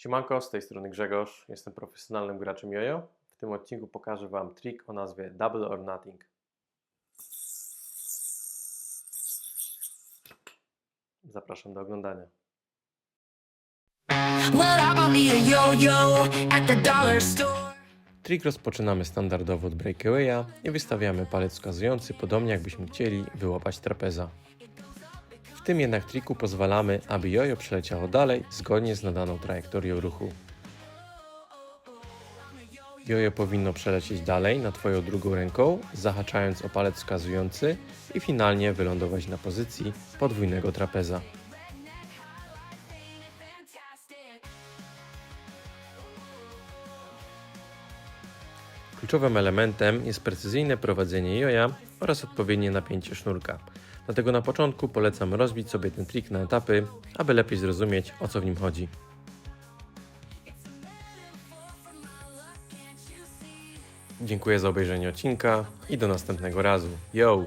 Siemanko, z tej strony Grzegorz, jestem profesjonalnym graczem jojo. W tym odcinku pokażę Wam trik o nazwie Double or Nothing. Zapraszam do oglądania. Trik rozpoczynamy standardowo od breakawaya i wystawiamy palec wskazujący, podobnie jakbyśmy chcieli wyłapać trapeza. W tym jednak triku pozwalamy, aby jojo przeleciało dalej zgodnie z nadaną trajektorią ruchu. Jojo powinno przelecieć dalej na Twoją drugą ręką, zahaczając o palec wskazujący i finalnie wylądować na pozycji podwójnego trapeza. Kluczowym elementem jest precyzyjne prowadzenie joja oraz odpowiednie napięcie sznurka. Dlatego na początku polecam rozbić sobie ten trik na etapy, aby lepiej zrozumieć o co w nim chodzi. Dziękuję za obejrzenie odcinka i do następnego razu. Yo!